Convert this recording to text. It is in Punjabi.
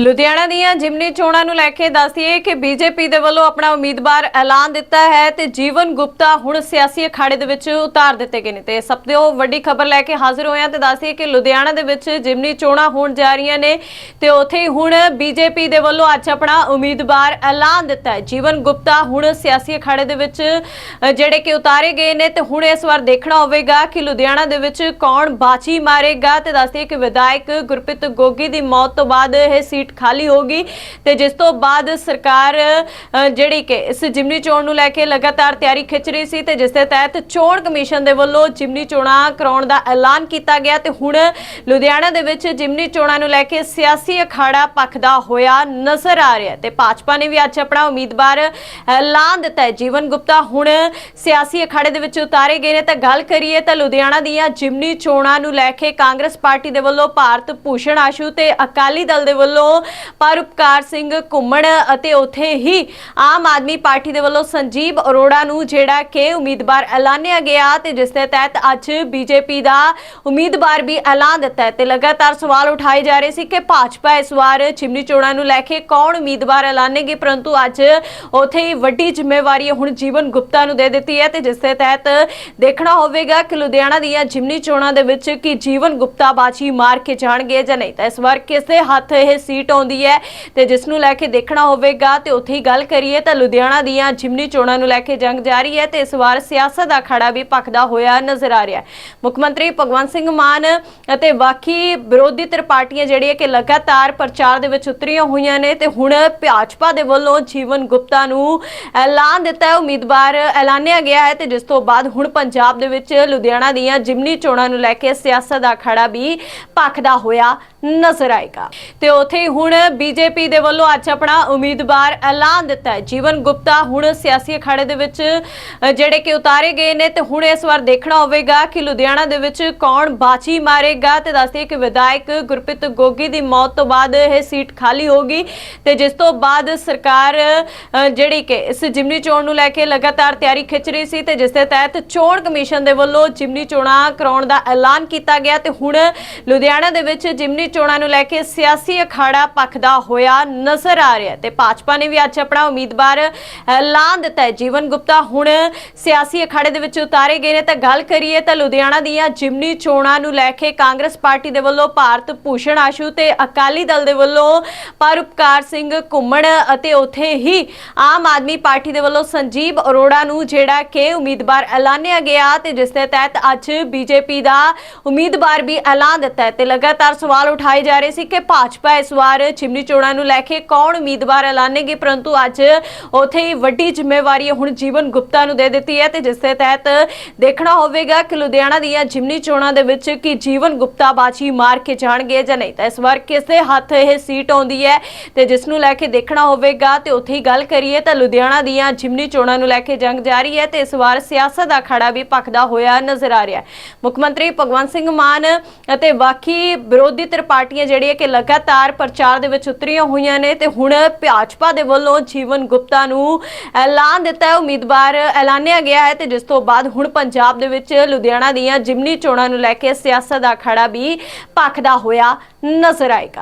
ਲੁਧਿਆਣਾ ਦੀਆਂ ਜਿਮਨੀ ਚੋਣਾਂ ਨੂੰ ਲੈ ਕੇ ਦੱਸਦੀਏ ਕਿ ਬੀਜੇਪੀ ਦੇ ਵੱਲੋਂ ਆਪਣਾ ਉਮੀਦਵਾਰ ਐਲਾਨ ਦਿੱਤਾ ਹੈ ਤੇ ਜੀਵਨ ਗੁਪਤਾ ਹੁਣ ਸਿਆਸੀ ਅਖਾੜੇ ਦੇ ਵਿੱਚ ਉਤਾਰ ਦਿੱਤੇ ਗਏ ਨੇ। ਤੇ ਸਭ ਤੋਂ ਵੱਡੀ ਖਬਰ ਲੈ ਕੇ ਹਾਜ਼ਰ ਹੋਏ ਹਾਂ ਤੇ ਦੱਸਦੀਏ ਕਿ ਲੁਧਿਆਣਾ ਦੇ ਵਿੱਚ ਜਿਮਨੀ ਚੋਣਾਂ ਹੋਣ ਜਾ ਰਹੀਆਂ ਨੇ ਤੇ ਉੱਥੇ ਹੀ ਹੁਣ ਬੀਜੇਪੀ ਦੇ ਵੱਲੋਂ ਅੱਜ ਆਪਣਾ ਉਮੀਦਵਾਰ ਐਲਾਨ ਦਿੱਤਾ ਹੈ। ਜੀਵਨ ਗੁਪਤਾ ਹੁਣ ਸਿਆਸੀ ਅਖਾੜੇ ਦੇ ਵਿੱਚ ਜਿਹੜੇ ਕਿ ਉਤਾਰੇ ਗਏ ਨੇ ਤੇ ਹੁਣ ਇਸ ਵਾਰ ਦੇਖਣਾ ਹੋਵੇਗਾ ਕਿ ਲੁਧਿਆਣਾ ਦੇ ਵਿੱਚ ਕੌਣ ਬਾਜੀ ਮਾਰੇਗਾ ਤੇ ਦੱਸਦੀਏ ਕਿ ਵਿਧਾਇਕ ਗੁਰਪ੍ਰੀਤ ਗੋਗੀ ਦੀ ਮੌਤ ਤੋਂ ਬਾਅਦ ਇਹ ਸੀਟ ਖਾਲੀ ਹੋਗੀ ਤੇ ਜਿਸ ਤੋਂ ਬਾਅਦ ਸਰਕਾਰ ਜਿਹੜੀ ਕਿ ਇਸ ਜਿਮਨੀ ਚੋਣ ਨੂੰ ਲੈ ਕੇ ਲਗਾਤਾਰ ਤਿਆਰੀ ਖਿੱਚ ਰਹੀ ਸੀ ਤੇ ਜਿਸ ਦੇ ਤਹਿਤ ਚੋਣ ਕਮਿਸ਼ਨ ਦੇ ਵੱਲੋਂ ਜਿਮਨੀ ਚੋਣਾਂ ਕਰਾਉਣ ਦਾ ਐਲਾਨ ਕੀਤਾ ਗਿਆ ਤੇ ਹੁਣ ਲੁਧਿਆਣਾ ਦੇ ਵਿੱਚ ਜਿਮਨੀ ਚੋਣਾਂ ਨੂੰ ਲੈ ਕੇ ਸਿਆਸੀ ਅਖਾੜਾ ਪੱਖਦਾ ਹੋਇਆ ਨਜ਼ਰ ਆ ਰਿਹਾ ਤੇ ਭਾਜਪਾ ਨੇ ਵੀ ਅੱਜ ਆਪਣਾ ਉਮੀਦਵਾਰ ਐਲਾਨ ਦਿੱਤਾ ਹੈ। ਜੀਵਨ ਗੁਪਤਾ ਹੁਣ ਸਿਆਸੀ ਅਖਾੜੇ ਦੇ ਵਿੱਚ ਉਤਾਰੇ ਗਏ ਨੇ। ਤਾਂ ਗੱਲ ਕਰੀਏ ਤਾਂ ਲੁਧਿਆਣਾ ਦੀਆਂ ਜਿਮਨੀ ਚੋਣਾਂ ਨੂੰ ਲੈ ਕੇ ਕਾਂਗਰਸ ਪਾਰਟੀ ਦੇ ਵੱਲੋਂ ਭਾਰਤ ਭੂਸ਼ਣ ਆਸ਼ੂ ਤੇ ਅਕਾਲੀ ਦਲ ਦੇ ਵੱਲੋਂ ਪਰਉਪਕਾਰ ਸਿੰਘ ਘੁੰਮਣ ਅਤੇ ਉੱਥੇ ਹੀ ਆਮ ਆਦਮੀ ਪਾਰਟੀ ਦੇ ਵੱਲੋਂ ਸੰਜੀਵ ਅਰੋੜਾ ਨੂੰ ਜਿਹੜਾ ਕਿ ਉਮੀਦਵਾਰ ਐਲਾਨਿਆ ਗਿਆ ਤੇ ਜਿਸ ਦੇ ਤਹਿਤ ਅੱਜ ਬੀਜੇਪੀ ਦਾ ਉਮੀਦਵਾਰ ਵੀ ਐਲਾਨ ਦਿੱਤਾ ਹੈ ਤੇ ਲਗਾਤਾਰ ਸਵਾਲ ਉਠਾਏ ਜਾ ਰਹੇ ਸੀ ਕਿ ਭਾਜਪਾ ਇਸ ਵਾਰ ਚਿਮਨੀ ਚੋਣਾਂ ਨੂੰ ਲੈ ਕੇ ਕੌਣ ਉਮੀਦਵਾਰ ਐਲਾਨੇਗੀ, ਪਰੰਤੂ ਅੱਜ ਉੱਥੇ ਹੀ ਵੱਡੀ ਜ਼ਿੰਮੇਵਾਰੀ ਹੁਣ ਜੀਵਨ ਗੁਪਤਾ ਨੂੰ ਦੇ ਦਿੱਤੀ ਹੈ ਤੇ ਜਿਸ ਦੇ ਤਹਿਤ ਦੇਖਣਾ ਹੋਵੇਗਾ ਕਿ ਲੁਧਿਆਣਾ ਦੀਆਂ ਜਿਮਨੀ ਚੋਣਾਂ ਦੇ ਵਿੱਚ ਕੀ ਜੀਵਨ ਗੁਪਤਾ ਬਾਜੀ ਮਾਰ ਕੇ ਜਾਣਗੇ ਜਾਂ ਨਹੀਂ। ਤਾਂ ਇਸ ਵਾਰ ਕਿਸੇ ਹੱਥ ਇਹ ਸੀਟ ਆਉਂਦੀ ਹੈ ਤੇ ਜਿਸ ਨੂੰ ਲੈ ਕੇ ਦੇਖਣਾ ਹੋਵੇਗਾ ਤੇ ਉੱਥੇ ਹੀ ਗੱਲ ਕਰੀਏ ਤਾਂ ਲੁਧਿਆਣਾ ਦੀਆਂ ਜਿਮਨੀ ਚੋਣਾਂ ਨੂੰ ਲੈ ਕੇ ਜੰਗ ਜਾਰੀ ਹੈ ਤੇ ਇਸ ਵਾਰ ਸਿਆਸਤ ਦਾ ਖੜਾ ਵੀ ਭਖਦਾ ਹੋਇਆ ਨਜ਼ਰ ਆ ਰਿਹਾ ਹੈ। ਮੁੱਖ ਮੰਤਰੀ ਭਗਵੰਤ ਸਿੰਘ ਮਾਨ ਅਤੇ ਬਾਕੀ ਵਿਰੋਧੀ ਧਿਰ ਪਾਰਟੀਆਂ ਜਿਹੜੀਆਂ ਕਿ ਲਗਾਤਾਰ ਪ੍ਰਚਾਰ ਦੇ ਵਿੱਚ ਉਤਰੀਆਂ ਹੋਈਆਂ ਨੇ ਤੇ ਹੁਣ ਭਾਜਪਾ ਦੇ ਵੱਲੋਂ ਜੀਵਨ ਗੁਪਤਾ ਨੂੰ ਐਲਾਨ ਦਿੱਤਾ ਹੈ। ਉਮੀਦਵਾਰ ਐਲਾਨਿਆ ਗਿਆ ਹੈ ਤੇ ਜਿਸ ਤੋਂ ਬਾਅਦ ਹੁਣ ਪੰਜਾਬ ਦੇ ਵਿੱਚ ਲੁਧਿਆਣਾ ਦੀਆਂ ਜਿਮਨੀ ਚੋਣਾਂ ਨੂੰ ਲੈ ਕੇ ਸਿਆਸਤ ਦਾ ਖੜਾ ਵੀ ਭਖਦਾ ਹੋਇਆ ਨਜ਼ਰ ਆਏਗਾ। ਤੇ ਉੱਥੇ ਹੀ ਹੁਣ ਬੀਜੇਪੀ ਦੇ ਵੱਲੋਂ ਅੱਜ ਆਪਣਾ ਉਮੀਦਵਾਰ ਐਲਾਨ ਦਿੱਤਾ ਹੈ। ਜੀਵਨ ਗੁਪਤਾ ਹੁਣ ਸਿਆਸੀ ਅਖਾੜੇ ਦੇ ਵਿੱਚ ਜਿਹੜੇ ਕਿ ਉਤਾਰੇ ਗਏ ਨੇ, ਤੇ ਹੁਣ ਇਸ ਵਾਰ ਦੇਖਣਾ ਹੋਵੇਗਾ ਕਿ ਲੁਧਿਆਣਾ ਦੇ ਵਿੱਚ ਕੌਣ ਬਾਜੀ ਮਾਰੇਗਾ। ਤੇ ਦੱਸਦੇ ਕਿ ਵਿਧਾਇਕ ਗੁਰਪ੍ਰੀਤ ਗੋਗੀ ਦੀ ਮੌਤ ਤੋਂ ਬਾਅਦ ਇਹ ਸੀਟ ਖਾਲੀ ਹੋਗੀ ਤੇ ਜਿਸ ਤੋਂ ਬਾਅਦ ਸਰਕਾਰ ਜਿਹੜੀ ਕਿ ਇਸ ਜਿਮਨੀ ਚੋਣ ਨੂੰ ਲੈ ਕੇ ਲਗਾਤਾਰ ਤਿਆਰੀ ਖਿੱਚ ਰਹੀ ਸੀ, ਤੇ ਜਿਸ ਦੇ ਤਹਿਤ ਚੋਣ ਕਮਿਸ਼ਨ ਦੇ ਵੱਲੋਂ ਜਿਮਨੀ ਚੋਣਾਂ ਕਰਾਉਣ ਦਾ ਐਲਾਨ ਕੀਤਾ ਗਿਆ। ਤੇ ਹੁਣ ਲੁਧਿਆਣਾ ਦੇ ਵਿੱਚ ਜਿਮਨੀ ਚੋਣਾਂ ਨੂੰ ਲੈ ਕੇ ਸਿਆਸੀ ਅਖਾੜਾ ਪੱਖਦਾ ਹੋਇਆ ਨਜ਼ਰ ਆ ਰਿਹਾ ਤੇ ਭਾਜਪਾ ਨੇ ਵੀ ਅੱਜ ਆਪਣਾ ਉਮੀਦਵਾਰ ਐਲਾਨ ਦਿੱਤਾ ਹੈ। ਜੀਵਨ ਗੁਪਤਾ, ਹੁਣ ਸਿਆਸੀ ਅਖਾੜੇ ਦੇ ਵਿੱਚ ਉਤਾਰੇ ਗਏ ਨੇ। ਤਾਂ ਗੱਲ ਕਰੀਏ ਤਾਂ ਲੁਧਿਆਣਾ ਦੀਆਂ ਜਿਮਨੀ ਚੋਣਾਂ ਨੂੰ ਲੈ ਕੇ ਕਾਂਗਰਸ ਪਾਰਟੀ ਦੇ ਵੱਲੋਂ ਭਾਰਤ ਭੂਸ਼ਣ ਆਸ਼ੂ ਤੇ ਅਕਾਲੀ ਦਲ ਦੇ ਵੱਲੋਂ ਪਰਉਪਕਾਰ ਸਿੰਘ ਘੁੰਮਣ ਅਤੇ ਉੱਥੇ ਹੀ ਆਮ ਆਦਮੀ ਪਾਰਟੀ ਦੇ ਵੱਲੋਂ ਸੰਜੀਵ ਅਰੋੜਾ ਨੂੰ ਜਿਹੜਾ ਕਿ ਉਮੀਦਵਾਰ ਐਲਾਨਿਆ ਗਿਆ ਤੇ ਜਿਸ ਦੇ ਤਹਿਤ ਅੱਜ ਬੀਜੇਪੀ ਦਾ ਉਮੀਦਵਾਰ ਵੀ ਐਲਾਨ ਦਿੱਤਾ ਹੈ ਤੇ ਲਗਾਤਾਰ ਸਵਾਲ ਉਠਾਏ ਜਾ ਰਹੇ ਸੀ ਕਿ ਭਾਜਪਾ ਇਸ ਵਾਰ ਚਿਮਨੀ ਚੋਣਾਂ ਨੂੰ ਲੈ ਕੇ ਕੌਣ ਉਮੀਦਵਾਰ ਐਲਾਨੇਗੀ, ਪਰੰਤੂ ਅੱਜ ਉੱਥੇ ਹੀ ਵੱਡੀ ਜ਼ਿੰਮੇਵਾਰੀ ਹੁਣ ਜੀਵਨ ਗੁਪਤਾ ਨੂੰ ਦੇ ਦਿੱਤੀ ਹੈ ਤੇ ਜਿਸ ਦੇ ਤਹਿਤ ਦੇਖਣਾ ਹੋਵੇਗਾ ਕਿ ਲੁਧਿਆਣਾ ਦੀਆਂ ਜਿਮਨੀ ਚੋਣਾਂ ਦੇ ਵਿੱਚ ਕੀ ਜੀਵਨ ਗੁਪਤਾ ਬਾਜੀ ਮਾਰ ਕੇ ਜਾਣਗੇ ਜਾਂ ਨਹੀਂ। ਤਾਂ ਇਸ ਵਾਰ ਕਿਸ ਹੱਥ ਇਹ ਸੀਟ ਆਉਂਦੀ ਹੈ ਤੇ ਜਿਸ ਨੂੰ ਲੈ ਕੇ ਦੇਖਣਾ ਹੋਵੇਗਾ ਤੇ ਉੱਥੇ ਹੀ ਗੱਲ ਕਰੀਏ ਤਾਂ ਲੁਧਿਆਣਾ ਦੀਆਂ ਜਿਮਨੀ ਚੋਣਾਂ ਨੂੰ ਲੈ ਕੇ ਜੰਗ ਜਾਰੀ ਹੈ ਤੇ ਇਸ ਵਾਰ ਸਿਆਸਤ ਦਾ ਖੜਾ ਵੀ ਭਖਦਾ ਹੋਇਆ ਨਜ਼ਰ ਆ ਰਿਹਾ ਹੈ। ਮੁੱਖ ਮੰਤਰੀ ਭਗਵੰਤ ਸਿੰਘ ਮਾਨ ਅਤੇ ਬਾਕੀ ਵਿਰੋਧੀ ਧਿਰ ਪਾਰਟੀਆਂ ਜਿਹੜੀਆਂ ਕਿ ਲਗਾਤਾਰ ਪ੍ਰਚਾਰ ਦੇ ਵਿੱਚ ਉਤਰੀਆਂ ਹੋਈਆਂ ਨੇ ਤੇ ਹੁਣ ਭਾਜਪਾ ਦੇ ਵੱਲੋਂ ਜੀਵਨ ਗੁਪਤਾ ਨੂੰ ਐਲਾਨ ਦਿੱਤਾ ਹੈ। ਉਮੀਦਵਾਰ ਐਲਾਨਿਆ ਗਿਆ ਹੈ ਤੇ ਜਿਸ ਤੋਂ ਬਾਅਦ ਹੁਣ ਪੰਜਾਬ ਦੇ ਵਿੱਚ ਲੁਧਿਆਣਾ ਦੀਆਂ ਜਿਮਨੀ ਚੋਣਾਂ ਨੂੰ ਲੈ ਕੇ ਸਿਆਸਤ ਦਾ ਖੜਾ ਵੀ ਭਖਦਾ ਹੋਇਆ ਨਜ਼ਰ ਆਏਗਾ।